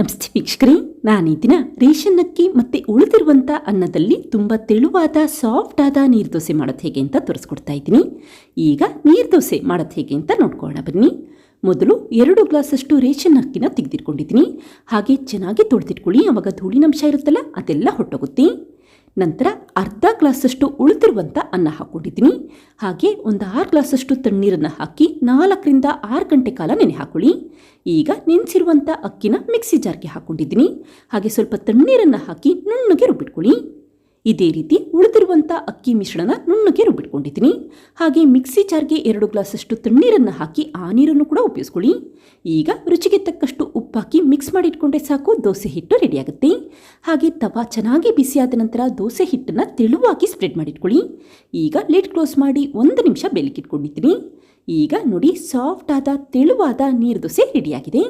ನಮಸ್ತೆ ವೀಕ್ಷಕರೇ, ನಾನು ಈ ದಿನ ರೇಷನ್ ಅಕ್ಕಿ ಮತ್ತೆ ಉಳಿದಿರುವಂಥ ಅನ್ನದಲ್ಲಿ ತುಂಬ ತೆಳುವಾದ ಸಾಫ್ಟ್ ಆದ ನೀರ್ದೋಸೆ ಮಾಡೋದು ಹೇಗೆ ಅಂತ ತೋರಿಸ್ಕೊಡ್ತಾ ಇದ್ದೀನಿ. ಈಗ ನೀರ್ದೋಸೆ ಮಾಡೋದು ಹೇಗೆ ಅಂತ ನೋಡ್ಕೊಳ್ಳೋಣ, ಬನ್ನಿ. ಮೊದಲು ಎರಡು ಗ್ಲಾಸಷ್ಟು ರೇಷನ್ ಅಕ್ಕಿನ ತೆಗೆದಿಟ್ಕೊಂಡಿದ್ದೀನಿ. ಹಾಗೆ ಚೆನ್ನಾಗಿ ತೊಳೆದಿಟ್ಕೊಳ್ಳಿ, ಅವಾಗ ಧೂಳಿನಂಶ ಇರುತ್ತಲ್ಲ, ಅದೆಲ್ಲ ಹೊಟ್ಟೋಗುತ್ತೆ. ನಂತರ ಅರ್ಧ ಗ್ಲಾಸಷ್ಟು ಉಳಿದಿರುವಂಥ ಅನ್ನ ಹಾಕ್ಕೊಂಡಿದ್ದೀನಿ. ಹಾಗೆ ಒಂದು ಆರು ಗ್ಲಾಸಷ್ಟು ತಣ್ಣೀರನ್ನು ಹಾಕಿ ನಾಲ್ಕರಿಂದ ಆರು ಗಂಟೆ ಕಾಲ ನೆನೆ ಹಾಕೊಳ್ಳಿ ಈಗ ನೆನೆಸಿರುವಂಥ ಅಕ್ಕಿನ ಮಿಕ್ಸಿ ಜಾರ್ಗೆ ಹಾಕ್ಕೊಂಡಿದ್ದೀನಿ. ಹಾಗೆ ಸ್ವಲ್ಪ ತಣ್ಣೀರನ್ನು ಹಾಕಿ ನುಣ್ಣಗೆ ರುಬ್ಬಿಟ್ಕೊಳ್ಳಿ. ಇದೇ ರೀತಿ ಉಳಿದಿರುವಂಥ ಅಕ್ಕಿ ಮಿಶ್ರಣ ನುಣ್ಣಗೆ ರುಬ್ಬಿಟ್ಕೊಂಡಿದ್ದೀನಿ. ಹಾಗೆ ಮಿಕ್ಸಿ ಜಾರ್ಗೆ ಎರಡು ಗ್ಲಾಸಷ್ಟು ತಣ್ಣೀರನ್ನು ಹಾಕಿ ಆ ನೀರನ್ನು ಕೂಡ ಉಪಯೋಗಿಸ್ಕೊಳ್ಳಿ. ಈಗ ರುಚಿಗೆ ತಕ್ಕಷ್ಟು ಉಪ್ಪಾಕಿ ಮಿಕ್ಸ್ ಮಾಡಿ ಇಟ್ಕೊಂಡ್ರೆ ಸಾಕು, ದೋಸೆ ಹಿಟ್ಟು ರೆಡಿಯಾಗುತ್ತೆ ಹಾಗೆ ತವ ಚೆನ್ನಾಗಿ ಬಿಸಿಯಾದ ನಂತರ ದೋಸೆ ಹಿಟ್ಟನ್ನು ತೆಳುವಾಗಿ ಸ್ಪ್ರೆಡ್ ಮಾಡಿಟ್ಕೊಳ್ಳಿ. ಈಗ ಲೇಟ್ ಕ್ಲೋಸ್ ಮಾಡಿ ಒಂದು ನಿಮಿಷ ಬೆಲಕ್ಕಿಟ್ಕೊಂಡಿದ್ದೀನಿ. ಈಗ ನೋಡಿ ಸಾಫ್ಟ್ ಆದ, ತೆಳುವಾದ ನೀರು ದೋಸೆ ರೆಡಿಯಾಗಿದೆ